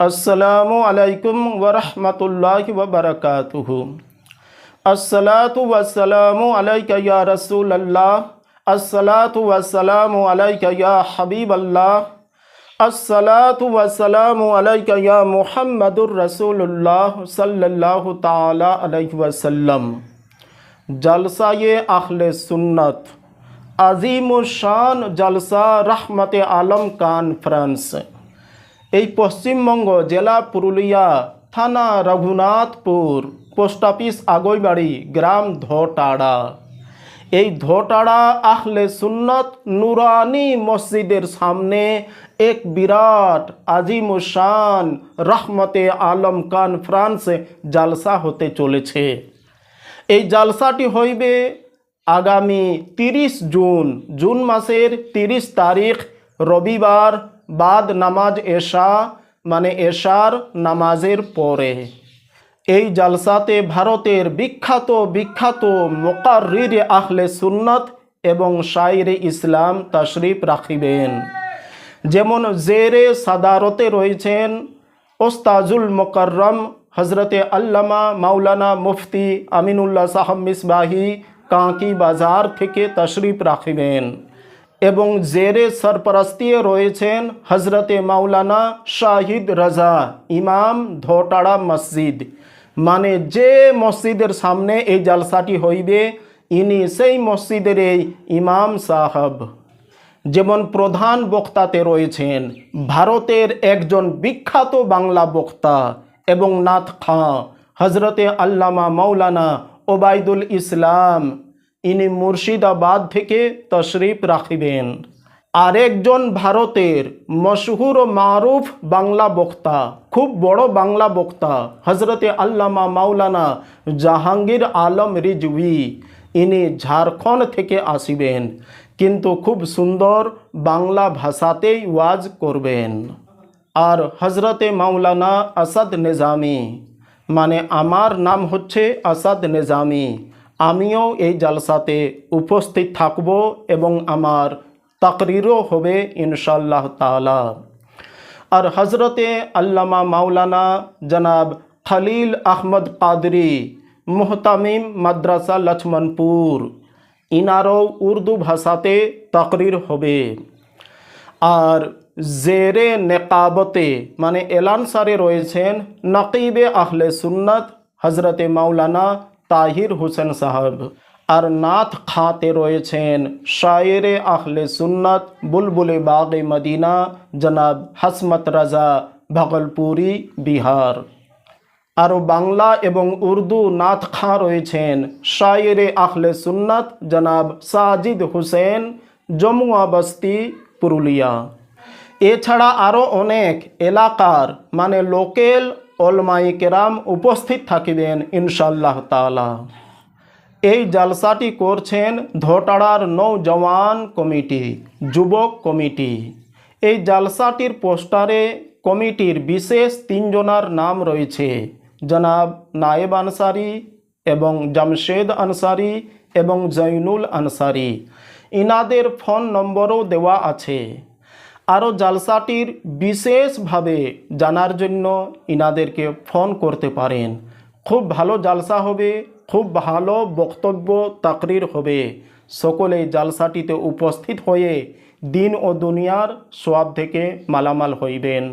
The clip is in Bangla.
السلام علیکم ورحمت اللہ وبرکاتہ۔ السلاۃ وسلام علیکہ یا رسول اللہ۔ السلاۃ وسلام علیکہ یا حبیب اللہ۔ السلاۃ وسلام علیکہ یا محمد الرسول اللہ صلی اللہ تعالی علیہ وسلم۔ جلسہ یہ سنت۔ عظیم الشان جلسہ رحمت عالم کانفرنس۔ এই পশ্চিমবঙ্গ জেলা পুরুলিয়া থানা রঘুনাথপুর, পোস্ট অফিস আগৈবাড়ি গ্রাম ধোটাড়া। এই ধোটাড়া আহলে সুন্নত নুরানি মসজিদের সামনে এক বিরাট আজিম শান রহমতে আলম কনফারেন্স জালসা হতে চলেছে। এই জালসাটি হইবে আগামী তিরিশ জুন জুন মাসের তিরিশ তারিখ, রবিবার বাদ নামাজ এশা মানে এশার নামাজের পরে। এই জালসাতে ভারতের বিখ্যাত বিখ্যাত মোকারির আহলে সুন্নত এবং শাইরে ইসলাম তশরিফ রাখিবেন। যেমন জেরে সাদারতে রয়েছেন ওস্তাজুল মোকরম হজরতে আল্লামা মাওলানা মুফতি আমিনুল্লাহ সাহাব মিসবাহি, কাঁকি বাজার থেকে তশরিফ রাখিবেন। এবং জেরে সরপরস্তি রয়েছেন হজরতে মাওলানা শাহিদ রাজা, ইমাম ধোটাড়া মসজিদ। মানে যে মসজিদের সামনে এই জালসাটি হইবে, ইনি সেই মসজিদের এই ইমাম সাহাব। যেমন প্রধান বক্তাতে রয়েছেন, ভারতের একজন বিখ্যাত বাংলা বক্তা এবং নাথ খাঁ হজরতে আল্লামা মৌলানা ওবায়দুল ইসলাম। ইনি মুর্শিদাবাদ থেকে তশরিফ রাখিবেন। আরেকজন ভারতের মশহুর ও মারুফ বাংলা বক্তা, খুব বড় বাংলা বক্তা হজরতে আল্লামা মাওলানা জাহাঙ্গীর আলম রিজভি। ইনি ঝাড়খণ্ড থেকে আসিবেন, কিন্তু খুব সুন্দর বাংলা ভাষাতেই ওয়াজ করবেন। আর হজরতে মাওলানা আসাদ নিজামি মানে আমার নাম হচ্ছে আসাদ নিজামি। আমিও এই জালসাতে উপস্থিত থাকব এবং আমার তাকরিরও হবে ইনশাল্লাহ তালা আর হজরতে আল্লামা মাওলানা জনাব খলিল আহমদ কাদরি, মোহতামিম মাদ্রাসা লক্ষ্মণপুর ইনারও উর্দু ভাষাতে তাকরির হবে। আর জেরে নেকাবতে মানে এলানসারে রয়েছেন নকিবে আহলে সুন্নত হজরতে মাওলানা তাহির হোসেন সাহেব। আর নাথ খাতে রয়েছেন শায়েরে আহলে সুন্নত বুলবুলে বাগে মদিনা, জনাব হাসমত রাজা, ভাগলপুরি, বিহার। আরও বাংলা এবং উর্দু নাথ খাঁ রয়েছেন শায়েরে আহলে সুন্নত, জনাব সাজিদ হোসেন, জমুয়া বস্তি, পুরুলিয়া। এছাড়া আরও অনেক এলাকার মানে লোকেল অলমাই কেরাম উপস্থিত থাকিবেন ইনশাল্লাহ তালা এই জালসাটি করছেন ধোটাড়ার নৌজওয়ান কমিটি, যুবক কমিটি। এই জালসাটির পোস্টারে কমিটির বিশেষ তিনজনার নাম রয়েছে, জনাব নায়েব আনসারি এবং জামশেদ আনসারি এবং জৈনুল আনসারি। ইনাদের ফোন নম্বরও দেওয়া আছে। আরও জালসাটির বিশেষভাবে জানার জন্য ইনাদেরকে ফোন করতে পারেন। খুব ভালো জালসা হবে, খুব ভালো বক্তব্য তাকরির হবে। সকলে জালসাটিতে উপস্থিত হয়ে দিন ও দুনিয়ার সোয়াব থেকে মালামাল হইবেন।